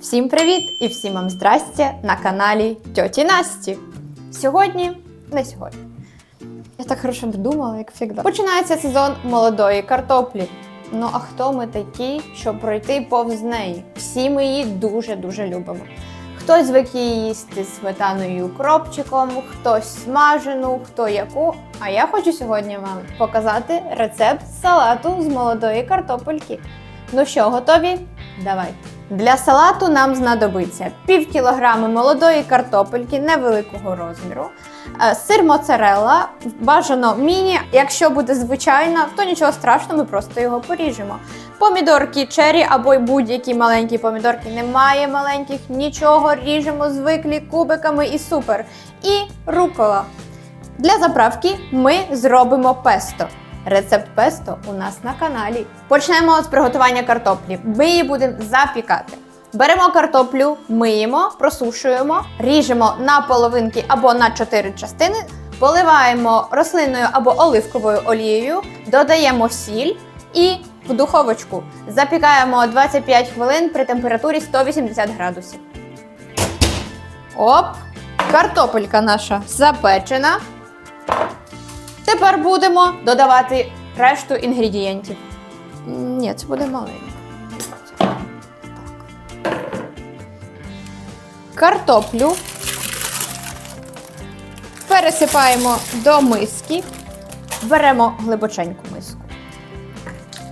Всім привіт і всім вам здрастя на каналі Тьоті Насті. Сьогодні, не сьогодні. Я так хорошо додумала, як завжди. Починається сезон молодої картоплі. Ну а хто ми такі, щоб пройти повз неї? Всі ми її дуже-дуже любимо. Хтось звик її їсти сметаною і укропчиком, хтось смажену, хто яку. А я хочу сьогодні вам показати рецепт салату з молодої картопельки. Ну що, готові? Давайте. Для салату нам знадобиться пів кілограми молодої картопельки невеликого розміру, е, сир моцарелла, бажано міні. Якщо буде звичайно, то нічого страшного, ми просто його поріжемо. Помідорки чері або й будь-які маленькі помідорки. Немає маленьких, нічого ріжемо звиклі кубиками і супер. І рукола. Для заправки ми зробимо песто. Рецепт песто у нас на каналі. Почнемо з приготування картоплі. Ми її будемо запікати. Беремо картоплю, миємо, просушуємо, ріжемо на половинки або на чотири частини, поливаємо рослинною або оливковою олією, додаємо сіль і в духовочку. Запікаємо 25 хвилин при температурі 180 градусів. Оп! Картопелька наша запечена. Тепер будемо додавати решту інгредієнтів. Ні, це буде маленько. Картоплю пересипаємо до миски. Беремо глибоченьку миску.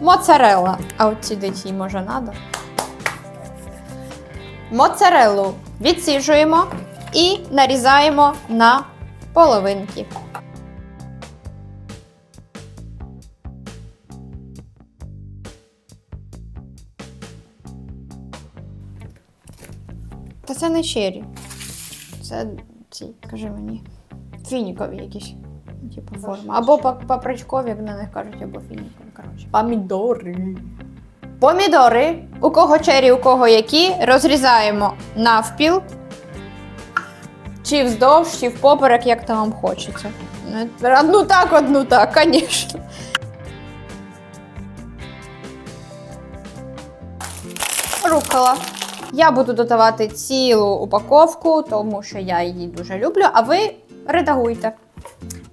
Моцарелла. А от ці дитій може надо. Моцареллу відсіжуємо і нарізаємо на половинки. Та це не чері. Це ці, кажи мені, фінікові якісь. Типу форма. Або па- папричкові, як на них кажуть, або фінікові. Коротше. Помідори. Помідори, у кого чері, у кого які, розрізаємо навпіл. Чи вздовж, чи впоперек, як там вам хочеться. Не- Одну так, одну так, звісно. Рукола. Я буду додавати цілу упаковку, тому що я її дуже люблю, а ви редагуйте.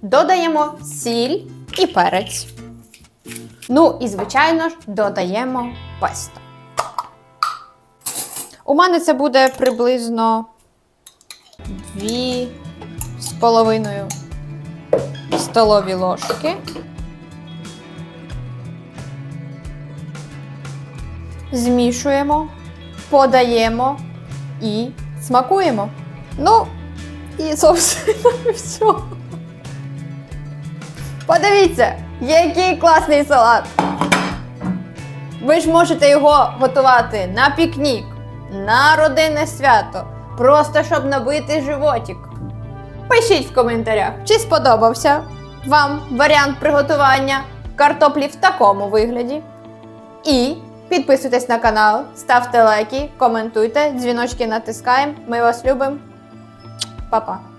Додаємо сіль і перець. Ну і, звичайно ж, додаємо песто. У мене це буде приблизно дві з половиною столові ложки. Змішуємо, подаємо і смакуємо. Ну, і собственно все. Подивіться, який класний салат. Ви ж можете його готувати на пікнік, на родинне свято, просто щоб набити животик. Пишіть в коментарях, чи сподобався вам варіант приготування картоплі в такому вигляді. І підписуйтесь на канал, ставте лайки, коментуйте, дзвіночки натискаємо. Ми вас любимо. Па-па!